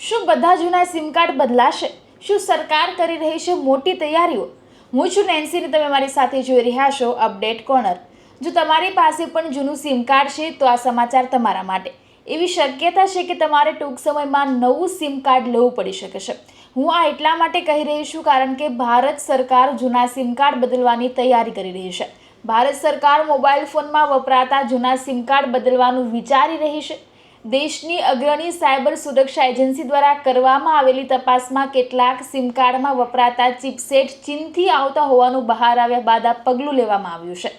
શું બધા જૂના સિમ કાર્ડ બદલાશે? શું સરકાર કરી રહી છે મોટી તૈયારીઓ? હું છું નેન્સીને તમે મારી સાથે જોઈ રહ્યા છો અપડેટ કોર્નર જો તમારી પાસે પણ જૂનું સિમ કાર્ડ છે, તો આ સમાચાર તમારા માટે. એવી શક્યતા છે કે તમારે ટૂંક સમયમાં નવું સિમ કાર્ડ લેવું પડી શકે છે. હું આ એટલા માટે કહી રહી છું કારણ કે ભારત સરકાર જૂના સિમ કાર્ડ બદલવાની તૈયારી કરી રહી છે. ભારત સરકાર મોબાઈલ ફોનમાં વપરાતા જૂના સિમ કાર્ડ બદલવાનું વિચારી રહી છે. દેશની અગ્રણી સાયબર સુરક્ષા એજન્સી દ્વારા કરવામાં આવેલી તપાસમાં કેટલાક સિમ કાર્ડમાં વપરાતા ચિપસેટ ચીનથી આવતા હોવાનું બહાર આવ્યા બાદ આ પગલું લેવામાં આવ્યું છે.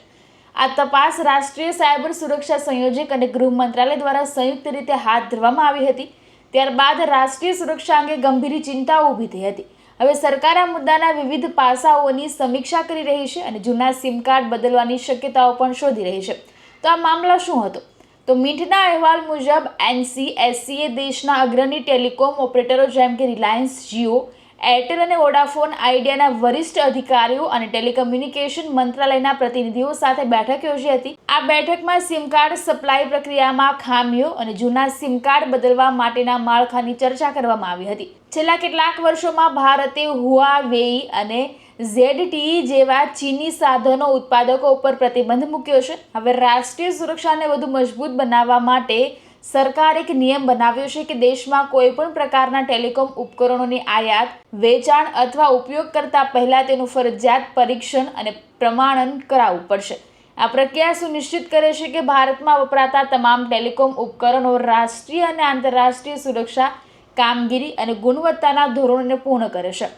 આ તપાસ રાષ્ટ્રીય સાયબર સુરક્ષા સંયોજક અને ગૃહ મંત્રાલય દ્વારા સંયુક્ત રીતે હાથ ધરવામાં આવી હતી. ત્યારબાદ રાષ્ટ્રીય સુરક્ષા અંગે ગંભીર ચિંતાઓ ઊભી થઈ હતી. હવે સરકાર આ મુદ્દાના વિવિધ પાસાઓની સમીક્ષા કરી રહી છે અને જૂના સિમ કાર્ડ બદલવાની શક્યતાઓ પણ શોધી રહી છે. તો આ મામલો શું હતો? તો મીઠના અહેવાલ મુજબ એનસી એસસીએ દેશના અગ્રણી ટેલિકોમ ઓપરેટરો જેમ કે રિલાયન્સ, જીઓ, એરટેલ અને વોડાફોન આઈડિયાના વરિષ્ઠ અધિકારીઓ અને ટેલિકમ્યુનિકેશન મંત્રાલયના પ્રતિનિધિઓ સાથે બેઠક યોજી હતી. આ બેઠકમાં સિમ કાર્ડ સપ્લાય પ્રક્રિયામાં ખામીઓ અને જૂના સિમ કાર્ડ બદલવા માટેના માળખાની ચર્ચા કરવામાં આવી હતી. છેલ્લા કેટલાક વર્ષોમાં ભારતે હુઆવેઈ અને ઝેડટી જેવા ચીની સાધનો ઉત્પાદકો ઉપર પ્રતિબંધ મૂક્યો છે. હવે રાષ્ટ્રીય સુરક્ષાને વધુ મજબૂત બનાવવા માટે સરકાર એક નિયમ બનાવ્યો છે કે દેશમાં કોઈ પણ પ્રકારના ટેલિકોમ ઉપકરણોની આયાત, વેચાણ અથવા ઉપયોગ કરતા પહેલા તેનું ફરજિયાત પરીક્ષણ અને પ્રમાણન કરાવવું પડશે. આ પ્રક્રિયા સુનિશ્ચિત કરે છે કે ભારતમાં વપરાતા તમામ ટેલિકોમ ઉપકરણો રાષ્ટ્રીય અને આંતરરાષ્ટ્રીય સુરક્ષા, કામગીરી અને ગુણવત્તાના ધોરણોને પૂર્ણ કરે છે.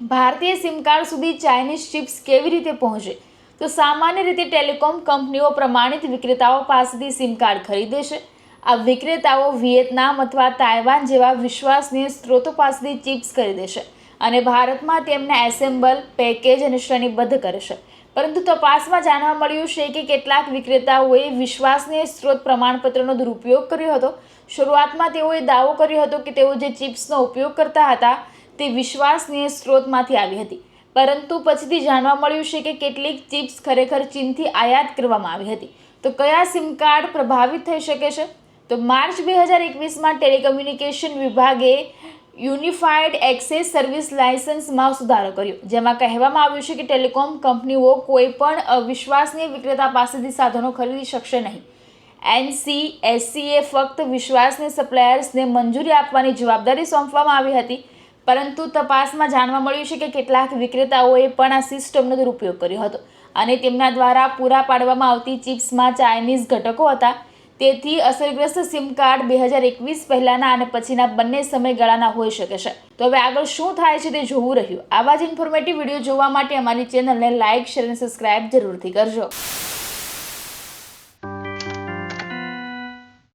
ભારતીય સિમ કાર્ડ સુધી ચાઇનીઝ ચિપ્સ કેવી રીતે પહોંચે? તો સામાન્ય રીતે ટેલિકોમ કંપનીઓ પ્રમાણિત વિક્રેતાઓ પાસેથી સિમ કાર્ડ ખરીદે છે. આ વિક્રેતાઓ વિયેતનામ અથવા તાઇવાન જેવા વિશ્વસનીય સ્ત્રોતો પાસેથી ચિપ્સ ખરીદે છે અને ભારતમાં તેમને એસેમ્બલ, પેકેજ અને શ્રેણીબદ્ધ કરે છે. પરંતુ તપાસમાં જાણવા મળ્યું છે કે કેટલાક વિક્રેતાઓએ વિશ્વાસનીય સ્ત્રોત પ્રમાણપત્રનો દુરુપયોગ કર્યો હતો. શરૂઆતમાં તેઓએ દાવો કર્યો હતો કે તેઓ જે ચિપ્સનો ઉપયોગ કરતા હતા તે વિશ્વાસનીય સ્ત્રોતમાંથી આવી હતી. પરંતુ પછીથી જાણવા મળ્યું છે કે કેટલીક ચિપ્સ ખરેખર ચીનથી આયાત કરવામાં આવી હતી. તો કયા સિમ કાર્ડ પ્રભાવિત થઈ શકે છે? તો માર્ચ બે હજાર એકવીસમાં ટેલિકમ્યુનિકેશન વિભાગે યુનિફાઈડ એક્સેસ સર્વિસ લાયસન્સમાં સુધારો કર્યો, જેમાં કહેવામાં આવ્યું છે કે ટેલિકોમ કંપનીઓ કોઈ પણ અવિશ્વસનીય વિક્રેતા પાસેથી સાધનો ખરીદી શકશે નહીં. એનસી એસસીએ ફક્ત વિશ્વાસનીય સપ્લાયર્સને મંજૂરી આપવાની જવાબદારી સોંપવામાં આવી હતી. પરંતુ તપાસમાં જાણવા મળ્યું છે કે કેટલાક વિક્રેતાઓએ પણ આ સિસ્ટમનો દુરુપયોગ કર્યો હતો અને તેમના દ્વારા પૂરા પાડવામાં આવતી ચિપ્સમાં ચાઇનીઝ ઘટકો હતા. તેથી અસરગ્રસ્ત સિમ કાર્ડ બે હજાર એકવીસ પહેલાંના અને પછીના બંને સમયગાળાના હોઈ શકે છે. તો હવે આગળ શું થાય છે તે જોવું રહ્યું. આવા જ ઇન્ફોર્મેટિવ વીડિયો જોવા માટે અમારી ચેનલને લાઇક શેર અને સબસ્ક્રાઇબ જરૂરથી કરજો.